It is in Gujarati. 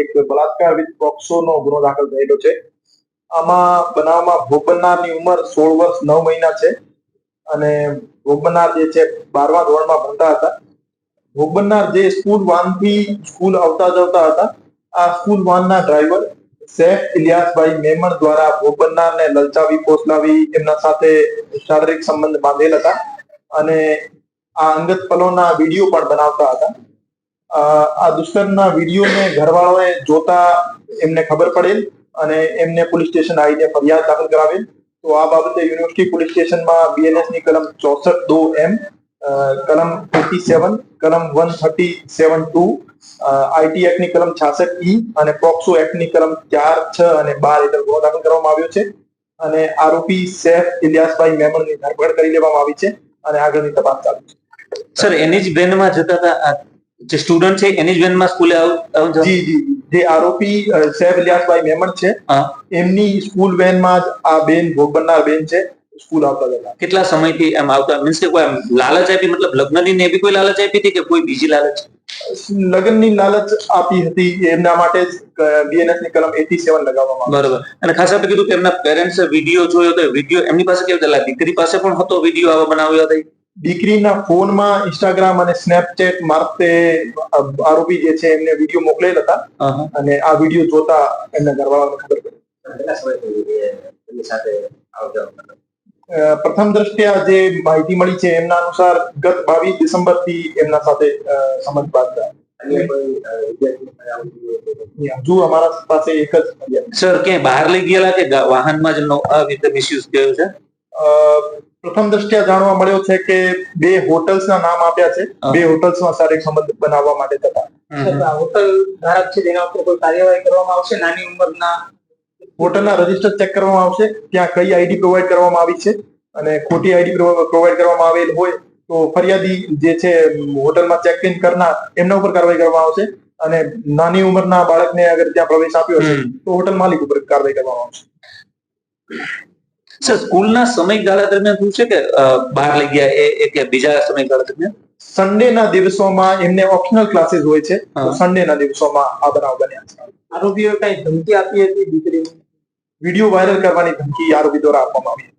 એક બલાત્કાર વિથ પોક્સોનો ગુનો દાખલ થયેલો છે. આમાં બનાવમાં ભોગ બનનારની ઉંમર સોળ વર્ષ નવ મહિના છે અને ભોગ જે છે બારમા ધોરણમાં ભણતા હતા. ભોગ જે સ્કૂલ વાનથી સ્કૂલ આવતા જતા હતા, આ સ્કૂલ વાનના ડ્રાઈવર શેખ ઇલિયાસભાઈ મેમણ દ્વારા ભોગ બનનારને લલચાવી, પોસલાવી, એમના સાથે શારીરિક સંબંધ બાંધેલ હતા અને આ અંગત પલોના વીડિયો પણ બનાવતા હતા. આ દુષ્કર્મના વિડીયોને ઘરવાળાઓએ જોતા એમને ખબર પડેલ અને એમને પોલીસ સ્ટેશન આવીને ફરિયાદ દાખલ કરાવેલ. તો આ બાબતે યુનિવર્સિટી પોલીસ સ્ટેશનમાં બીએનએસની કલમ ચોસઠ દો એમ કલમ ફોર્ટી સેવન, કલમ one thirty seven two IT એક્ટની કલમ છાસઠ ઈ અને પોક્સો એક્ટની કલમ ચાર, છ અને બાર હેઠળ ગુનો દાખલ કરવામાં આવ્યો છે. અને આરોપી સેફ ઇલિયાસભાઈ મેમણની ધરપકડ કરી લેવામાં આવી છે અને આગળની તપાસ ચાલુ છે. સર, એની જ બેનમાં જતા હતા જે સ્ટુડન્ટ છે એની જ વેનમાં સ્કૂલે આવ જી જી. જે આરોપી સેફ ઇલિયાસભાઈ મેમણ છે એમની સ્કૂલ વેનમાં જ આ બેન ભોગ બનનાર બેન છે સ્કૂલ આવતા હતા કેટલા સમયથી એમ આવતા મીન્સ કે કોઈ લાલચ આપી મતલબ લગ્નની ને એવી કોઈ લાલચ આપી હતી કે કોઈ બીજી લાલચ? લગ્નની લાલચ આપી હતી એમના માટે જ બીએનએસની કલમ એટી સેવન લગાવવામાં. બરોબર. અને ખાસ આપણે કીધું કે એમના પેરેન્ટ્સ વીડિયો જોયો તો વીડિયો એમની પાસે કેવો દીકરી પાસે પણ હતો વીડિયો આવા બનાવ્યો હતો દીકરીના ફોનમાં ઇન્સ્ટાગ્રામ અને સ્નેપચેટ મારફતે આરોપી જે છે એમને વીડિયો મોકલેલ હતા. અને આ વીડિયો જોતા એમના ઘરવાળાને ખબર પડી. પ્રથમ દ્રષ્ટિયા જે માહિતી મળી છે એમના અનુસાર ગત બાવીસ ડિસેમ્બરથી એમના સાથે સંબંધ બાંધતા. હજુ અમારા પાસે એક જ સર ક્યાંય બહાર લઈ ગયેલા કે વાહનમાં જ એમનો આ રીતે મિસયુઝ થયો છે? અ, પ્રથમ દ્રષ્ટિયા જાણવા મળ્યો છે કે બે હોટલ્સના નામ આપ્યા છે. બે હોટલ્સમાં શારીરિક સંબંધ બનાવવા માટે થતા. હોટલ ધારક છે તેના ઉપર કોઈ કાર્યવાહી કરવામાં આવશે? નાની ઉંમરના હોટલના રજિસ્ટર ચેક કરવામાં આવશે. ત્યાં કઈ આઈડી પ્રોવાઈડ કરવામાં આવી છે? અને ખોટી આઈડી પ્રોવાઈડ કરવામાં આવેલ હોય તો ફરિયાદી જે છે હોટલમાં ચેક ઇન કરનાર એમના ઉપર કાર્યવાહી કરવામાં આવશે. અને નાની ઉંમરના બાળકને અગર ત્યાં પ્રવેશ આપ્યો હશે તો હોટલ માલિક ઉપર કાર્યવાહી કરવામાં આવશે. સર સ્કૂલના સમયગાળા દરમિયાન શું છે કે બહાર લઈ ગયા એ કે બીજા સમયગાળા દરમિયાન? સન્ડે ના દિવસોમાં એમને ઓપ્શનલ ક્લાસીસ હોય છે. સન્ડેના સન્ડે ના દિવસોમાં આ બનાવ બન્યા છે. આરોપીઓ કઈ ધમકી આપી હતી દીકરીને? વીડિયો વાયરલ કરવાની ધમકી આરોપી દ્વારા આપવામાં આવી